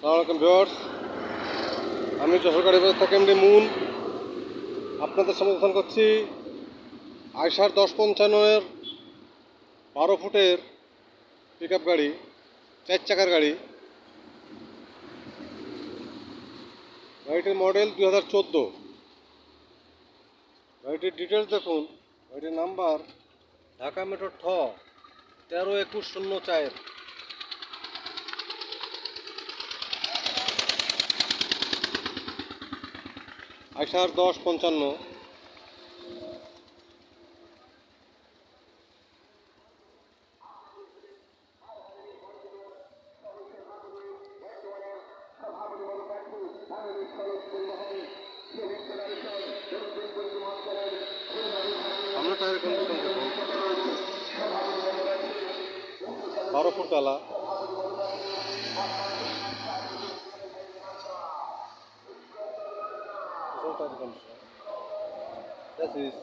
সালামালাইকুম ভিওর্স আমি যশোরগাড়ি বাজার থেকে এমডি মুন? আপনাদের সমর্থন করছি আইসার দশ পঞ্চান্নের বারো ফুটের পিক গাড়ি, চার চাকার গাড়ি। গাড়িটির মডেল দুই হাজার চোদ্দ। গাড়িটির ডিটেলস দেখুন। গাড়িটির নাম্বার ঢাকা মেট্রো ঠ, তেরো একুশ শূন্য চার। আষাঢ় দশ পঞ্চান্ন। কন্ডিশন দেখুন বারো ফুট ডালা Resultat bekommst. Das ist.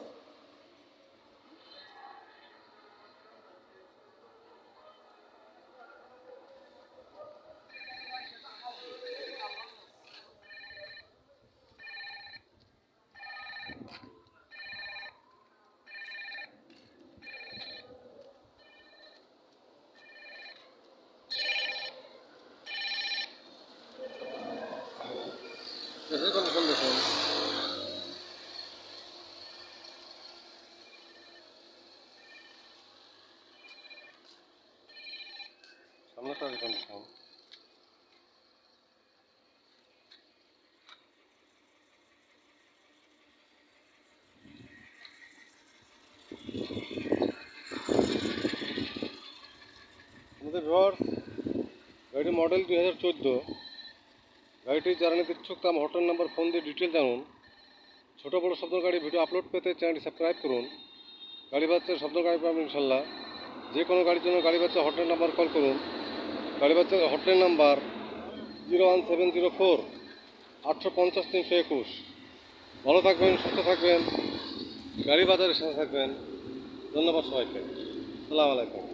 Das ist aber schon দেখুন সামনে টায়ারের কন্ডিশন আমাদের ভিওর্স গাড়ির মডেল দুই হাজার চোদ্দ। গাড়িটি যারা নিতে ইচ্ছুক তার হটন নাম্বার ফোন দিয়ে ডিটেল জানুন। ছোটো বড়ো শব্দ গাড়ি ভিডিও আপলোড পেতে চ্যানেলটি সাবস্ক্রাইব করুন। গাড়ি বাচ্চার শব্দ গাড়ি পাবেন ইনশাল্লাহ। যে কোনো গাড়ির জন্য গাড়ি বাচ্চা হটলাইন নাম্বার কল করুন। গাড়ি বাচ্চা hotline number zero one seven zero four আটশো পঞ্চাশ তিনশো একুশ। ভালো থাকবেন, সুস্থ থাকবেন, গাড়ি বাজারের সাথে থাকবেন। ধন্যবাদ সবাইকে। সালাম আলাইকুম।